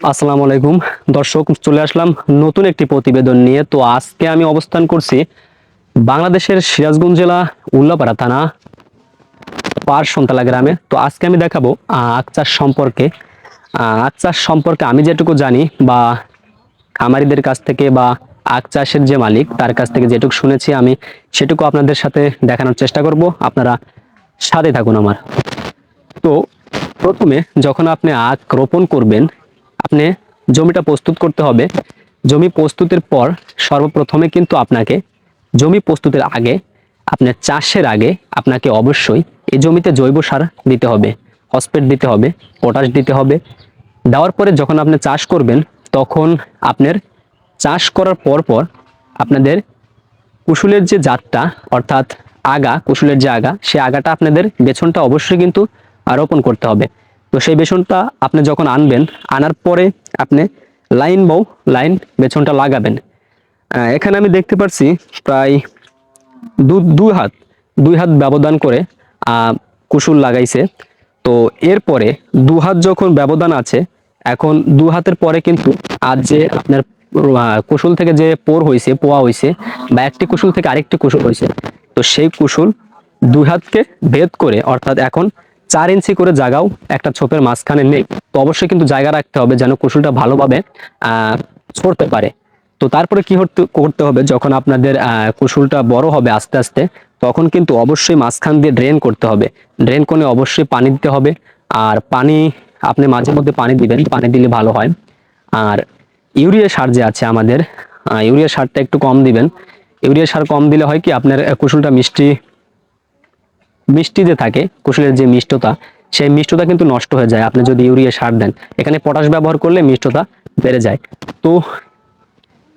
আসসালামু আলাইকুম। দর্শক, চলে আসলাম নতুন একটি প্রতিবেদন নিয়ে। তো আজকে আমি অবস্থান করছি বাংলাদেশের সিরাজগঞ্জ জেলা, উল্লাপাড়া থানা পার সন্তালা গ্রামে। তো আজকে আমি দেখাবো আখ চাষ সম্পর্কে। আখ চাষ সম্পর্কে আমি যেটুকু জানি বা খামারিদের কাছ থেকে বা আখ চাষের যে মালিক, তার কাছ থেকে যেটুকু শুনেছি আমি, সেটুকু আপনাদের সাথে দেখানোর চেষ্টা করব। আপনারা সাথে থাকুন আমার। তো প্রথমে যখন আপনি আখ রোপণ করবেন আপনি জমিটা প্রস্তুত করতে হবে। জমি প্রস্তুতের পর সর্বপ্রথমে কিন্তু আপনাকে জমি প্রস্তুতের আগে আপনার চাষের আগে আপনাকে অবশ্যই এই জমিতে জৈব সার দিতে হবে। ফসফেট দিতে হবে পটাশ দিতে হবে। দেওয়ার পরে যখন আপনি চাষ করবেন তখন আপনার চাষ করার পর পর আপনাদের কুশুলের যে জাতটা অর্থাৎ আগা কুশুলের যে আগা সে আগাটা আপনাদের বেছনটা অবশ্যই কিন্তু আহ, রোপণ করতে হবে। তো সেই বেসনটা আপনি যখন আনবেন, আনার পরে আপনি লাইন বউ লাইন বেসনটা লাগাবেন। এখানে আমি দেখতে পাচ্ছি প্রায় দু, দুই হাত দুই হাত ব্যবধান করে কুশুল লাগাইছে। তো এরপরে দু হাত যখন ব্যবধান আছে, এখন দু হাতের পরে কিন্তু আজ যে আপনার কুশুল থেকে যে পোর হয়েছে পোয়া হয়েছে বা একটি কুশুল থেকে আরেকটি কুশুল হয়েছে তো সেই কুশুল দুই হাতকে ভেদ করে, অর্থাৎ এখন চার ইঞ্চি করে জায়গাও একটা ছোপের মাঝখানে নেই। তো অবশ্যই কিন্তু জায়গা রাখতে হবে যেন কুসুলটা ভালোভাবে ছড়তে পারে। তো তারপরে কি করতে হবে? যখন আপনাদের কুসুলটা বড় হবে আস্তে আস্তে তখন কিন্তু অবশ্যই মাঝখান দিয়ে ড্রেন করতে হবে। ড্রেন করে অবশ্যই পানি দিতে হবে। আর পানি আপনি মাঝে মধ্যে পানি দিবেন পানি দিলে ভালো হয়। আর ইউরিয়া সার যে আছে আমাদের ইউরিয়া সারটা একটু কম দিবেন। ইউরিয়া সার কম দিলে হয় কি আপনার আহ, কুশুলটা মিষ্টি মিষ্টি যে থাকে, কুশুলের যে মিষ্টতা, সেই মিষ্টতা কিন্তু নষ্ট হয়ে যায়। আপনি যদি ইউরিয়া সার দেন, এখানে পটাশ ব্যবহার করলে মিষ্টতা বেড়ে যায়। তো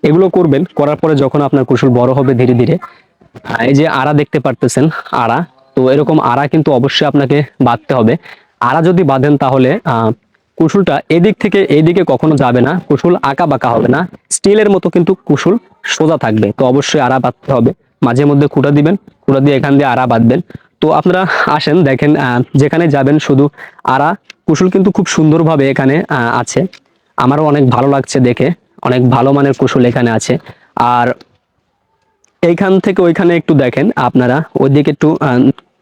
এগুলো করবেন, করার পরে যখন আপনার কুশুল বড় হবে ধীরে ধীরে এই যে আড়া দেখতে পারতেছেন, আড়া, তো এরকম আড়া কিন্তু অবশ্যই আপনাকে বাঁধতে হবে। আড়া যদি বাঁধেন তাহলে কুশুলটা এদিক থেকে এইদিকে কখনো যাবে না, কুশুল আঁকা বাঁকা হবে না। স্টিলের মতো কিন্তু কুশুল সোজা থাকবে, তো অবশ্যই আড়া বাঁধতে হবে। মাঝে মধ্যে খুঁটা দিবেন খুঁটা দিয়ে এখান দিয়ে আড়া বাঁধবেন। তো আপনারা আসেন, দেখেন যেখানে যাবেন শুধু আরা, কুশুল কিন্তু খুব সুন্দরভাবে এখানে আছে। আমারও অনেক ভালো লাগছে দেখে, অনেক ভালো মানের কুশুল এখানে আছে। আর এইখান থেকে ওইখানে একটু দেখেন আপনারা, ওইদিকে একটু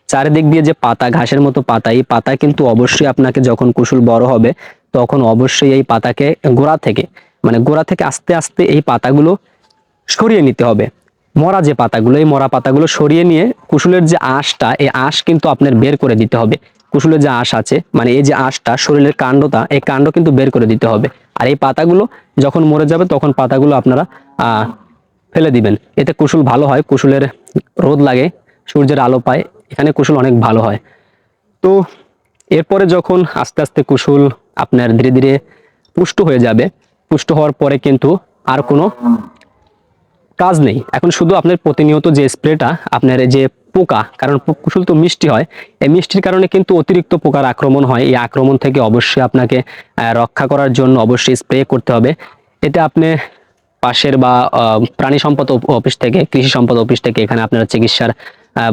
চারিদিক দিয়ে যে পাতা, ঘাসের মতো পাতা, এই পাতা কিন্তু অবশ্যই আপনাকে যখন কুশুল বড় হবে, তখন অবশ্যই এই পাতাকে গোড়া থেকে মানে গোড়া থেকে আস্তে আস্তে এই পাতাগুলো সরিয়ে নিতে হবে। মরা যে পাতাগুলো, এই মরা পাতাগুলো সরিয়ে নিয়ে কুশুলের যে আঁশটা, এই আঁশ কিন্তু আপনার বের করে দিতে হবে। কুশুলের যে আঁশ আছে মানে এই যে আঁশটা, শরীরের কাণ্ডটা, এই কাণ্ড কিন্তু বের করে দিতে হবে। আর এই পাতাগুলো যখন মরে যাবে, তখন পাতাগুলো আপনারা ফেলে দিবেন। এতে কুশুল ভালো হয় কুশুলের রোদ লাগে, সূর্যের আলো পায়। এখানে কুশুল অনেক ভালো হয়। তো এরপরে যখন আস্তে আস্তে কুশুল আপনার ধীরে ধীরে পুষ্ট হয়ে যাবে, পুষ্ট হওয়ার পরে কিন্তু আর কোনো কাজ নেই। এখন শুধু আপনার প্রতিনিয়ত যে স্প্রেটা, আপনার যে পোকা, কারণ কুশুল তো মিষ্টি হয়, এই মিষ্টির কারণে কিন্তু অতিরিক্ত পোকার আক্রমণ হয়। এই আক্রমণ থেকে অবশ্যই আপনাকে রক্ষা করার জন্য অবশ্যই স্প্রে করতে হবে। এতে আপনি পাশের বা প্রাণী সম্পদ অফিস থেকে, কৃষি সম্পদ অফিস থেকে এখানে আপনারা চিকিৎসার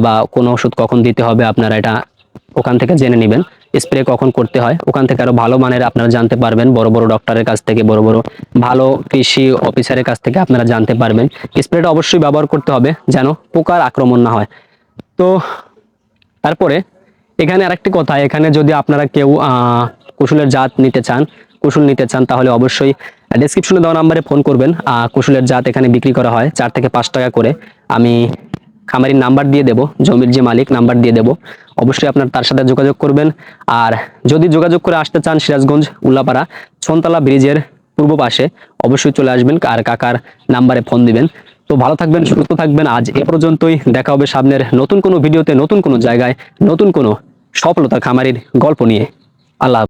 বা কোনো ওষুধ কখন দিতে হবে আপনারা এটা ওখান থেকে জেনে নেবেন। স্প্রে কখন করতে হয়, ওখান থেকে আরও ভালো মানের আপনারা জানতে পারবেন, বড় বড় ডক্টরের কাছ থেকে, বড় বড় ভালো কৃষি অফিসারের কাছ থেকে আপনারা জানতে পারবেন। স্প্রেটা অবশ্যই ব্যবহার করতে হবে যেন পোকার আক্রমণ না হয়। তো তারপরে এখানে আরেকটি কথা, এখানে যদি আপনারা কেউ কুশুলের জাত নিতে চান, কুশুল নিতে চান, তাহলে অবশ্যই ডেসক্রিপশনে দেওয়া নাম্বারে ফোন করবেন। কুশুলের জাত এখানে বিক্রি করা হয়, চার থেকে পাঁচ টাকা করে। আমি খামারির নাম্বার দিয়ে দেব, জমির যে মালিক নাম্বার দিয়ে দেব। অবশ্যই আপনার তার সাথে যোগাযোগ করবেন। আর যদি যোগাযোগ করে আসতে চান সিরাজগঞ্জ, উল্লাপাড়া, ছনতলা ব্রিজের পূর্ব পাশে, অবশ্যই চলে আসবেন। আর কাকার নাম্বারে ফোন দিবেন। তো ভালো থাকবেন, সুস্থ থাকবেন। আজ এ পর্যন্তই। দেখা হবে সামনের নতুন কোনো ভিডিওতে, নতুন কোনো জায়গায়, নতুন কোনো সফলতা খামারির গল্প নিয়ে। আল্লাহ।